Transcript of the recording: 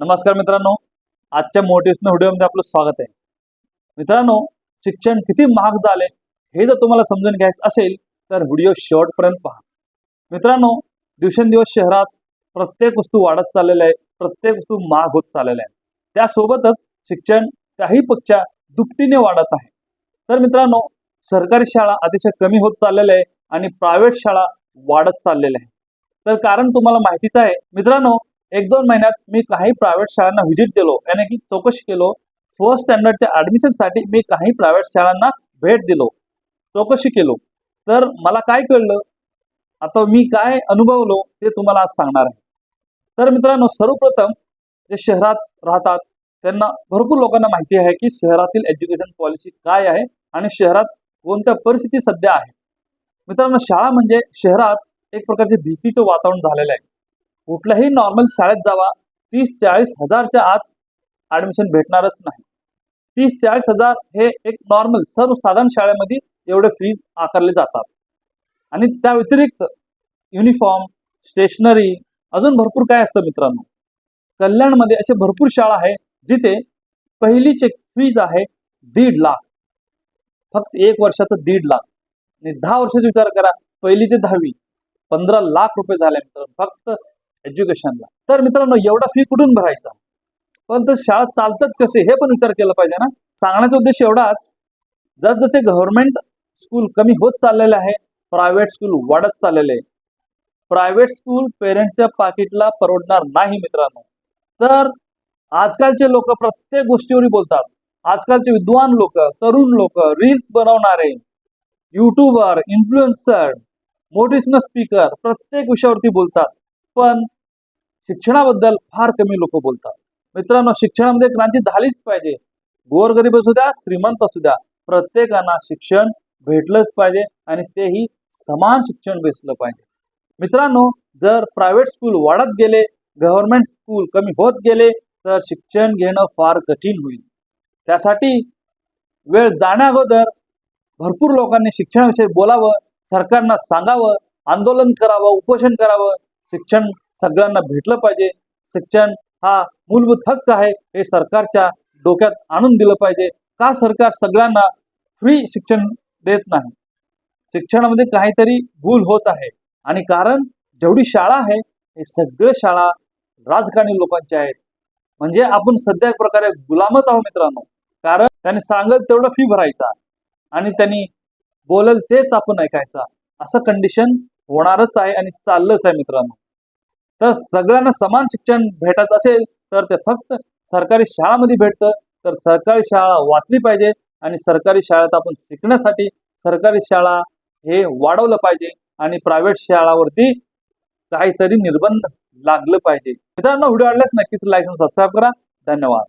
नमस्कार मित्रांनो. आजच्या मोटिवेशनल व्हिडिओमध्ये आपलं स्वागत आहे. मित्रांनो शिक्षण किती महाग झाले हे जर तुम्हाला समजून घ्यायचं असेल तर व्हिडिओ शेवटपर्यंत पहा. मित्रांनो दिवसेंदिवस शहरात प्रत्येक वस्तू वाढत चाललेलं आहे प्रत्येक वस्तू महाग होत चाललेल्या आहे त्यासोबतच शिक्षण त्याही पक्षा दुपटीने वाढत आहे. तर मित्रांनो सरकारी शाळा अतिशय कमी होत चाललेल्या आहे आणि प्रायव्हेट शाळा वाढत चाललेल्या आहे तर कारण तुम्हाला माहितीच आहे मित्रांनो एक दोन महिन्यात मी काही प्रायव्हेट शाळांना व्हिजिट दिलो याने की चौकशी केलो. फर्स्ट स्टँडर्डच्या ऍडमिशनसाठी मी काही प्रायव्हेट शाळांना भेट दिलो. चौकशी केलो. तर मला काय कळलं? आता मी काय अनुभवलो ते तुम्हाला आज सांगणार आहे. तर मित्रांनो सर्वप्रथम जे शहरात राहतात त्यांना भरपूर लोकांना माहिती आहे की शहरातील एज्युकेशन पॉलिसी काय आहे आणि शहरात कोणत्या परिस्थिती सध्या आहे. मित्रांनो शाळा म्हणजे शहरात एक प्रकारचे भीतीचं वातावरण झालेलं आहे. कुठल्याही नॉर्मल शाळेत जावा तीस चाळीस हजारच्या आत ऍडमिशन भेटणारच नाही. तीस चाळीस हजार हे एक नॉर्मल सर्वसाधारण शाळेमध्ये एवढे फीज आकारले जातात. आणि त्या व्यतिरिक्त युनिफॉर्म स्टेशनरी अजून भरपूर काय असतं मित्रांनो? कल्याणमध्ये असे भरपूर शाळा आहे जिथे पहिलीचे फीज आहे दीड लाख. फक्त एक वर्षाचं दीड लाख. आणि दहा वर्षाचा विचार करा पहिली ते दहावी पंधरा लाख रुपये झाले मित्रांनो. फक्त एज्युकेशनला तर मित्रांनो एवढा फी कुठून भरायचा? पण तर शाळा चालतात कसे हे पण विचार केला पाहिजे ना. सांगण्याचा उद्देश एवढाच जसजसे गव्हर्नमेंट स्कूल कमी होत चाललेले आहे प्रायव्हेट स्कूल वाढत चाललेले आहे. प्रायव्हेट स्कूल पेरेंट्सच्या पाकिटला परवडणार नाही मित्रांनो. तर आजकालचे लोक प्रत्येक गोष्टीवर बोलतात. आजकालचे विद्वान लोक तरुण लोक रील्स बनवणारे युट्यूबर इन्फ्लुएन्सर मोटिवेशनल स्पीकर प्रत्येक विषयावरती बोलतात. पण शिक्षणाबद्दल फार कमी लोक बोलतात. मित्रांनो शिक्षणामध्ये क्रांती झालीच पाहिजे. गोरगरीब असू द्या श्रीमंत असू द्या प्रत्येकांना शिक्षण भेटलंच पाहिजे आणि तेही समान शिक्षण भेटलं पाहिजे. मित्रांनो जर प्रायव्हेट स्कूल वाढत गेले गव्हर्नमेंट स्कूल कमी होत गेले तर शिक्षण घेणं फार कठीण होईल. त्यासाठी वेळ जाण्याअगोदर भरपूर लोकांनी शिक्षणाविषयी बोलावं सरकारनं सांगावं आंदोलन करावं उपोषण करावं शिक्षण सगळ्यांना भेटलं पाहिजे. शिक्षण हा मूलभूत हक्क आहे. हे सरकारच्या डोक्यात आणून दिलं पाहिजे. का सरकार सगळ्यांना फ्री शिक्षण देत नाही? शिक्षणामध्ये काहीतरी भूल होत आहे. आणि कारण जेवढी शाळा आहे हे सगळे शाळा राजकारणी लोकांच्या आहेत. म्हणजे आपण सध्या एक प्रकारे गुलामच आहोत मित्रांनो. कारण त्यांनी सांगत तेवढं फी भरायचा. आणि त्यांनी बोलल तेच आपण ऐकायचा. असं कंडिशन होणारच आहे आणि चाललंच आहे मित्रांनो. तर सगळ्यांना समान शिक्षण भेटत असेल तर ते फक्त सरकारी शाळामध्ये भेटतं. तर सरकारी शाळा वाचली पाहिजे आणि सरकारी शाळेत आपण शिकण्यासाठी सरकारी शाळा हे वाढवलं पाहिजे आणि प्रायव्हेट शाळावरती काहीतरी निर्बंध लागलं पाहिजे. मित्रांनो व्हिडिओ आवडल्यास नक्कीच लाईक सबस्क्राईब करा. धन्यवाद.